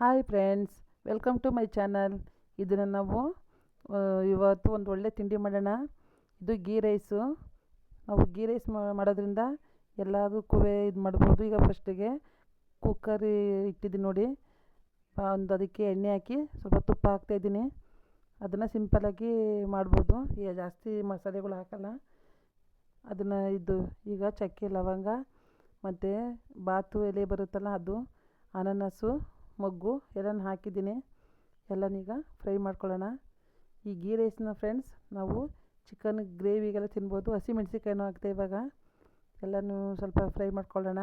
Hi friends welcome to my channel ಇದನ್ನು ನಾವು ಇವತ್ತು ಒಂದು ಒಳ್ಳೆ ತಿಂಡಿ ಮಾಡೋಣ. ಇದು ಗೀ ರೈಸು. ನಾವು ಗೀ ರೈಸ್ ಮಾಡೋದ್ರಿಂದ ಎಲ್ಲದಕ್ಕೂ ಇದು ಮಾಡ್ಬೋದು. ಈಗ ಫಸ್ಟಿಗೆ ಕುಕ್ಕರ್ ಇಟ್ಟಿದ್ದೀನಿ ನೋಡಿ. ಒಂದು ಅದಕ್ಕೆ ಎಣ್ಣೆ ಹಾಕಿ ಸ್ವಲ್ಪ ತುಪ್ಪ ಹಾಕ್ತಾಯಿದ್ದೀನಿ ಅದನ್ನು ಸಿಂಪಲಾಗಿ ಮಾಡ್ಬೋದು. ಈಗ ಜಾಸ್ತಿ ಮಸಾಲೆಗಳು ಹಾಕಲ್ಲ. ಅದನ್ನು ಇದು, ಈಗ ಚಕ್ಕೆ, ಲವಂಗ ಮತ್ತು ಬಾತು ಎಲೆ ಬರುತ್ತಲ್ಲ ಅದು, ಅನಾನಸು ಮೊಗ್ಗು ಎಲ್ಲನೂ ಹಾಕಿದ್ದೀನಿ. ಎಲ್ಲನೀಗ ಫ್ರೈ ಮಾಡ್ಕೊಳ್ಳೋಣ. ಈ ಗೀ ರೈಸ್ನ ಫ್ರೆಂಡ್ಸ್, ನಾವು ಚಿಕನ್ ಗ್ರೇವಿಗೆಲ್ಲ ತಿನ್ಬೋದು. ಹಸಿಮೆಣ್ಸಿಕಾಯಿನೂ ಹಾಕ್ತೆ ಇವಾಗ. ಎಲ್ಲನೂ ಸ್ವಲ್ಪ ಫ್ರೈ ಮಾಡ್ಕೊಳ್ಳೋಣ.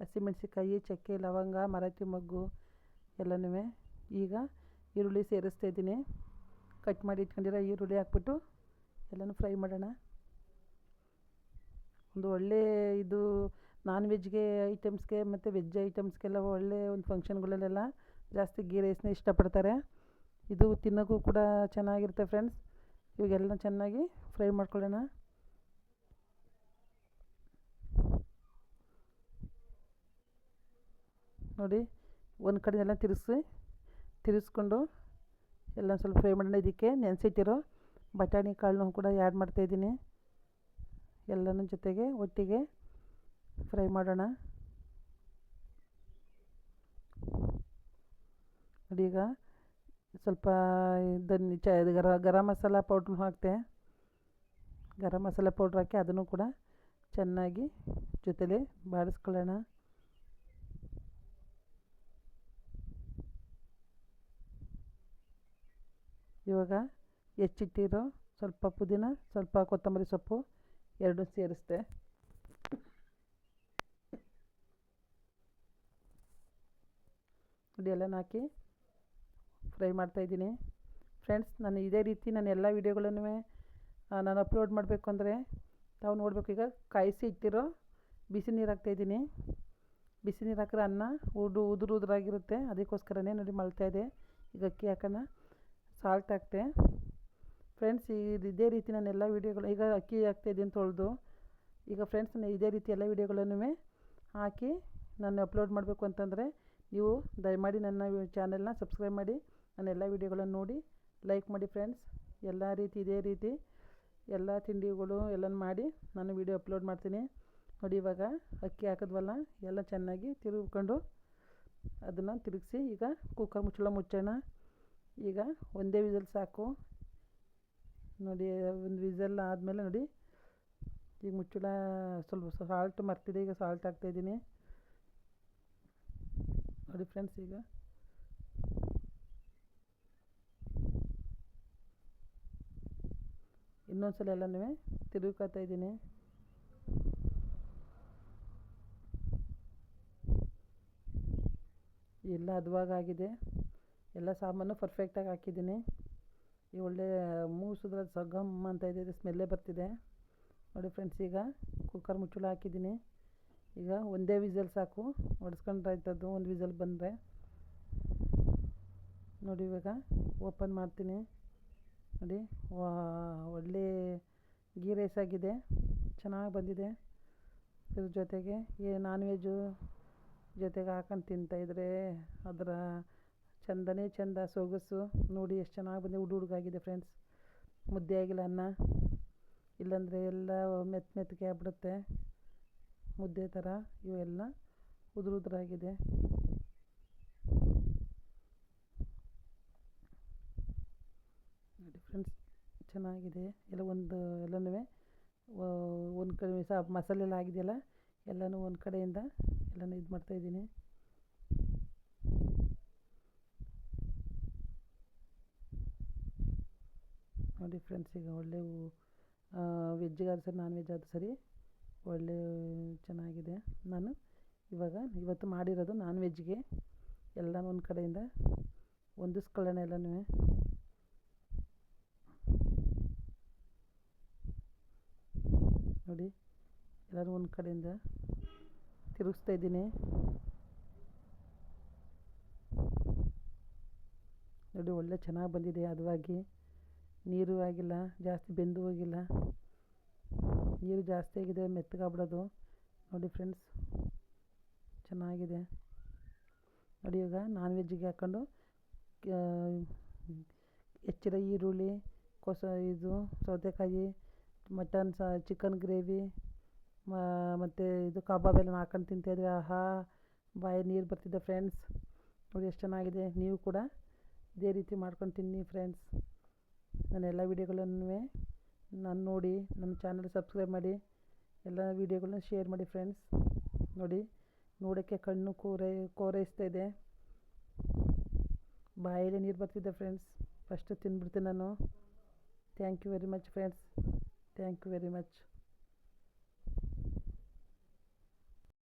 ಹಸಿಮೆಣ್ಸಿಕಾಯಿ ಚಕ್ಕೆ, ಲವಂಗ, ಮರಾಠಿ ಮೊಗ್ಗು ಎಲ್ಲನೂ ಈಗ ಈರುಳ್ಳಿ ಸೇರಿಸ್ತಾ ಇದ್ದೀನಿ. ಕಟ್ ಮಾಡಿ ಇಟ್ಕೊಂಡಿರೋ ಈರುಳ್ಳಿ ಹಾಕ್ಬಿಟ್ಟು ಎಲ್ಲನೂ ಫ್ರೈ ಮಾಡೋಣ. ಒಂದು ಒಳ್ಳೆ ಇದು ನಾನ್ ವೆಜ್ಗೆ ಐಟಮ್ಸ್ಗೆ ಮತ್ತು ವೆಜ್ ಐಟಮ್ಸ್ಗೆಲ್ಲ ಒಳ್ಳೆ ಒಂದು ಫಂಕ್ಷನ್ಗಳಲ್ಲೆಲ್ಲ ಜಾಸ್ತಿ ಗೀ ರೈಸ್ನ ಇಷ್ಟಪಡ್ತಾರೆ. ಇದು ತಿನ್ನೋಕ್ಕೂ ಕೂಡ ಚೆನ್ನಾಗಿರುತ್ತೆ ಫ್ರೆಂಡ್ಸ್ ಇವಾಗೆಲ್ಲ ಚೆನ್ನಾಗಿ ಫ್ರೈ ಮಾಡ್ಕೊಳ್ಳೋಣ. ನೋಡಿ, ಒಂದು ಕಡೆ ಎಲ್ಲ ತಿರುಗಿಸಿ, ತಿರುಗಿಸ್ಕೊಂಡು ಎಲ್ಲ ಸ್ವಲ್ಪ ಫ್ರೈ ಮಾಡೋಣ ಇದಕ್ಕೆ. ನೆನೆಸಿಟ್ಟಿರೋ ಬಟಾಣಿ ಕಾಳನ್ನೂ ಕೂಡ ಆ್ಯಡ್ ಮಾಡ್ತಾಯಿದ್ದೀನಿ ಎಲ್ಲನೂ ಜೊತೆಗೆ ಒಟ್ಟಿಗೆ ಫ್ರೈ ಮಾಡೋಣ? ನೋಡಿ ಈಗ ಸ್ವಲ್ಪ ಇದನ್ನು ಚ ಗರ, ಗರಂ ಮಸಾಲ ಪೌಡ್ರ್ ಹಾಕ್ತೆ. ಗರಂ ಮಸಾಲ ಪೌಡ್ರ್ ಹಾಕಿ ಅದನ್ನು ಕೂಡ ಚೆನ್ನಾಗಿ ಜೊತೆಲಿ ಬಾಡಿಸ್ಕೊಳ್ಳೋಣ ಇವಾಗ ಹೆಚ್ಚಿಟ್ಟಿರೋ ಸ್ವಲ್ಪ ಪುದೀನ, ಸ್ವಲ್ಪ ಕೊತ್ತಂಬರಿ ಸೊಪ್ಪು ಎರಡೂ ಸೇರಿಸ್ದೆ ನೋಡಿ ಎಲ್ಲನೂ ಹಾಕಿ ಫ್ರೈ ಮಾಡ್ತಾಯಿದ್ದೀನಿ ಫ್ರೆಂಡ್ಸ್ ನಾನು ಇದೇ ರೀತಿ ನಾನು ಎಲ್ಲ ವೀಡಿಯೋಗಳನ್ನೂ ನಾನು ಅಪ್ಲೋಡ್ ಮಾಡಬೇಕು ಅಂದರೆ ತಾವು ನೋಡಬೇಕು. ಈಗ ಕಾಯಿಸಿ ಇಟ್ಟಿರೋ ಬಿಸಿ ನೀರು ಹಾಕ್ತಾಯಿದ್ದೀನಿ ಬಿಸಿ ನೀರು ಹಾಕಿದ್ರೆ ಅನ್ನ ಉದು ಉದುರು, ಉದುರಾಗಿರುತ್ತೆ. ಅದಕ್ಕೋಸ್ಕರನೇ ನೋಡಿ ಇದೆ. ಈಗ ಅಕ್ಕಿ ಹಾಕೋಣ. ಸಾಲ್ಟ್ ಹಾಕ್ತೆ. ಫ್ರೆಂಡ್ಸ್ ಇದು ಇದೇ ರೀತಿ ನಾನು ಎಲ್ಲ ವೀಡಿಯೋಗಳು, ಈಗ ಅಕ್ಕಿ ಹಾಕ್ತಾಯಿದ್ದೀನಿ ತೊಳೆದು. ಈಗ ಫ್ರೆಂಡ್ಸ್ ನಾನು ಇದೇ ರೀತಿ ಎಲ್ಲ ವೀಡಿಯೋಗಳನ್ನು ಹಾಕಿ ನಾನು ಅಪ್ಲೋಡ್ ಮಾಡಬೇಕು ಅಂತಂದರೆ ನೀವು ದಯಮಾಡಿ ನನ್ನ ಚಾನೆಲ್ನ ಸಬ್ಸ್ಕ್ರೈಬ್ ಮಾಡಿ, ನನ್ನ ಎಲ್ಲ ವೀಡಿಯೋಗಳನ್ನು ನೋಡಿ ಲೈಕ್ ಮಾಡಿ ಫ್ರೆಂಡ್ಸ್ ಎಲ್ಲ ರೀತಿ ಇದೇ ರೀತಿ ಎಲ್ಲ ತಿಂಡಿಗಳು ಎಲ್ಲನೂ ಮಾಡಿ ನಾನು ವಿಡಿಯೋ ಅಪ್ಲೋಡ್ ಮಾಡ್ತೀನಿ. ನೋಡಿ ಇವಾಗ ಅಕ್ಕಿ ಹಾಕಿದ್ವಲ್ಲ, ಎಲ್ಲ ಚೆನ್ನಾಗಿ ತಿರುಗಿಕೊಂಡು ಅದನ್ನು ತಿರುಗಿಸಿ ಈಗ ಕುಕ್ಕರ್ ಮುಚ್ಚಳ ಮುಚ್ಚೋಣ. ಈಗ ಒಂದೇ ವಿಸಲ್ ಸಾಕು. ನೋಡಿ, ಒಂದು ವಿಸಲ್ ಆದಮೇಲೆ ನೋಡಿ, ಈಗ ಮುಚ್ಚಳ ಸ್ವಲ್ಪ ಸಾಲ್ಟ್ ಮರ್ತಿದೆ, ಈಗ ಸಾಲ್ಟ್ ಹಾಕ್ತಾಯಿದ್ದೀನಿ ನೋಡಿ ಫ್ರೆಂಡ್ಸ್ ಈಗ. ಇನ್ನೊಂದು ಸಲ ಎಲ್ಲನೂ ತಿರುಗ್ಕೊತಾ ಇದ್ದೀನಿ. ಎಲ್ಲ ಹದವಾಗಿದೆ ಎಲ್ಲ ಸಾಮಾನು ಪರ್ಫೆಕ್ಟಾಗಿ ಹಾಕಿದ್ದೀನಿ. ಈ ಒಳ್ಳೆ ಮೂಸಿದ್ರೆ ಸಗಮ್ ಅಂತ ಇದೆ ಸ್ಮೆಲ್ಲೇ ಬರ್ತಿದೆ. ನೋಡಿ ಫ್ರೆಂಡ್ಸ್ ಈಗ ಕುಕ್ಕರ್ ಮುಚ್ಚಳ ಹಾಕಿದ್ದೀನಿ. ಈಗ ಒಂದೇ ವಿಸಲ್ ಸಾಕು. ಹೊಡೆಸ್ಕೊಂಡ್ರೆ ಆಯ್ತದ್ದು ಒಂದು ವಿಸಲ್ ಬಂದರೆ. ನೋಡಿ ಇವಾಗ, ಓಪನ್ ಮಾಡ್ತೀನಿ. ನೋಡಿ ಒಳ್ಳೆ ಗೀ ರೈಸ್ ಆಗಿದೆ. ಚೆನ್ನಾಗಿ ಬಂದಿದೆ. ಇದ್ರ ಜೊತೆಗೆ ಈ ನಾನ್ ವೆಜ್ಜು ಜೊತೆಗೆ ಹಾಕೊಂಡು ತಿಂತಾಯಿದ್ರೆ ಅದರ ಚಂದನೇ ಚಂದ, ಸೊಗಸು. ನೋಡಿ ಎಷ್ಟು ಚೆನ್ನಾಗಿ ಬಂದಿದೆ. ಹುಡು ಹುಡುಗಾಗಿದೆ ಫ್ರೆಂಡ್ಸ್ ಮುದ್ದೆ ಆಗಿಲ್ಲ ಅನ್ನ. ಇಲ್ಲಾಂದರೆ ಎಲ್ಲ ಮೆತ್ತ ಮೆತ್ತಗೆ ಆಗ್ಬಿಡುತ್ತೆ. ಮುದ್ದೆ ಥರ ಇವೆಲ್ಲ ಉದುರು ಉದುರಾಗಿದೆ ಚೆನ್ನಾಗಿದೆ. ಎಲ್ಲ ಒಂದು, ಎಲ್ಲನೂ ಒಂದು ಕಡೆ ಸಹ ಮಸಾಲೆ ಎಲ್ಲ ಆಗಿದೆಯಲ್ಲ, ಎಲ್ಲನೂ ಒಂದು ಕಡೆಯಿಂದ ಎಲ್ಲನೂ ಇದು ಮಾಡ್ತಾ ಇದ್ದೀನಿ. ನೋಡಿ ಫ್ರೆಂಡ್ಸ್ ಈಗ ಒಳ್ಳೆ ವೆಜ್ಜಿಗಾದ್ರೂ ಸರಿ ನಾನ್ ವೆಜ್ ಆದರೂ ಸರಿ ಒಳ್ಳೆ ಚೆನ್ನಾಗಿದೆ. ನಾನು ಇವಾಗ ಇವತ್ತು ಮಾಡಿರೋದು ನಾನ್ ವೆಜ್ಗೆ ಎಲ್ಲ ಒಂದು ಕಡೆಯಿಂದ ಹೊಂದಿಸ್ಕೊಳ್ಳೋಣ ಎಲ್ಲನೂ ನೋಡಿ ಎಲ್ಲರೂ ಒಂದು ಕಡೆಯಿಂದ ತಿರುಗಿಸ್ತಾ ಇದ್ದೀನಿ. ನೋಡಿ, ಒಳ್ಳೆ ಚೆನ್ನಾಗಿ ಬಂದಿದೆ. ಅದುವಾಗಿ ನೀರು ಆಗಿಲ್ಲ, ಜಾಸ್ತಿ ಬೆಂದು ಹೋಗಿಲ್ಲ. ನೀರು ಜಾಸ್ತಿ ಆಗಿದೆ ಮೆತ್ತಗಾಗ್ಬಿಡೋದು ನೋಡಿ ಫ್ರೆಂಡ್ಸ್ ಚೆನ್ನಾಗಿದೆ. ನೋಡಿ ಇವಾಗ ನಾನ್ ವೆಜ್ಜಿಗೆ ಹಾಕ್ಕೊಂಡು ಹೆಚ್ಚಿದ ಈರುಳ್ಳಿ, ಕೊಸ, ಇದು, ಸೌತೆಕಾಯಿ ಮಟನ್ ಸಾ ಚಿಕನ್ ಗ್ರೇವಿ ಮತ್ತು ಇದು ಕಬಾಬ್ ಎಲ್ಲ ಹಾಕೊಂಡು ತಿಂತಾಯಿದ್ರೆ ಆಹಾ ಬಾಯಿ ನೀರು ಬರ್ತಿದ್ದೆ ಫ್ರೆಂಡ್ಸ್ ನೋಡಿ ಎಷ್ಟು ಚೆನ್ನಾಗಿದೆ. ನೀವು ಕೂಡ ಇದೇ ರೀತಿ ಮಾಡ್ಕೊಂಡು ತಿನ್ನಿ ಫ್ರೆಂಡ್ಸ್ ನನ್ನ ಎಲ್ಲ ವೀಡಿಯೋಗಳನ್ನು ನಾನು ನೋಡಿ ನಮ್ಮ ಚಾನಲ್ ಸಬ್ಸ್ಕ್ರೈಬ್ ಮಾಡಿ, ಎಲ್ಲ ವೀಡಿಯೋಗಳನ್ನ ಶೇರ್ ಮಾಡಿ ಫ್ರೆಂಡ್ಸ್ ನೋಡಿ, ನೋಡೋಕ್ಕೆ ಕಣ್ಣು ಕೋರೆ, ಕೋರೈಸ್ತಾ ಇದೆ. ಬಾಯಲ್ಲಿ ನೀರು ಬರ್ತಿದೆ ಫ್ರೆಂಡ್ಸ್ ಫಸ್ಟು ತಿಂದ್ಬಿಡ್ತೀನಿ ನಾನು. Thank you very much friends thank you very much